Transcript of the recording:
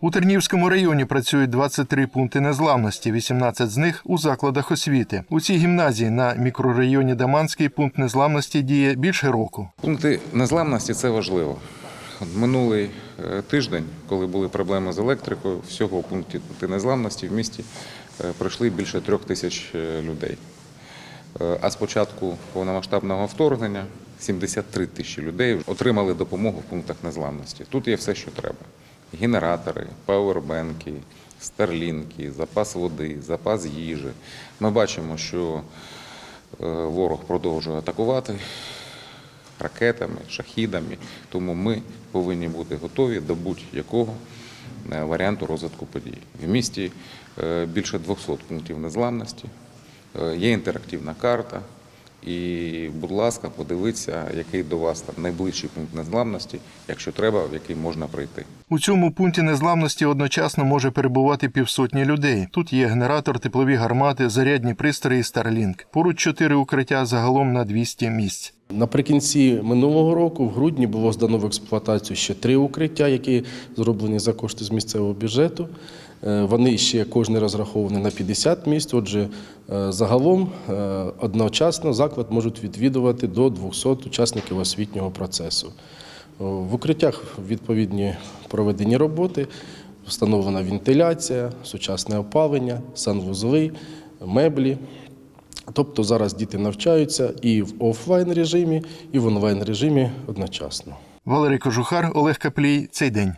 У Тернівському районі працюють 23 пункти незламності, 18 з них у закладах освіти. У цій гімназії на мікрорайоні Даманський пункт незламності діє більше року. Пункти незламності це важливо. Минулий е, тиждень, коли були проблеми з електрикою, всього пункті незламності в місті е, пройшли більше трьох тисяч е, людей. А з початку повномасштабного вторгнення 73 тисячі людей отримали допомогу в пунктах незламності. Тут є все, що треба: генератори, пауербенки, старлінки, запас води, запас їжі. Ми бачимо, що е, ворог продовжує атакувати ракетами, шахідами. Тому ми повинні бути готові до будь-якого е, варіанту розвитку подій. В місті е, більше 200 пунктів незламності, є інтерактивна карта. І, будь ласка, подивіться, який до вас там найближчий пункт незламності, якщо треба, в який можна прийти. У цьому пункті незламності одночасно може перебувати півсотні людей. Тут є генератор, теплові гармати, зарядні пристрої Starlink. Поруч чотири укриття загалом на 200 місць. Наприкінці минулого року, в грудні, було здано в експлуатацію ще три укриття, які зроблені за кошти з місцевого бюджету. Е, Вони ще кожне розраховані на 50 місць. Отже, е, загалом е, одночасно заклад можуть відвідувати до 200 учасників освітнього процесу. В укриттях відповідні проведені роботи, встановлена вентиляція, сучасне опалення, санвузли, меблі. Тобто зараз діти навчаються і в офлайн режимі, і в онлайн режимі одночасно. Валерій Кожухар, Олег Каплій. Цей день.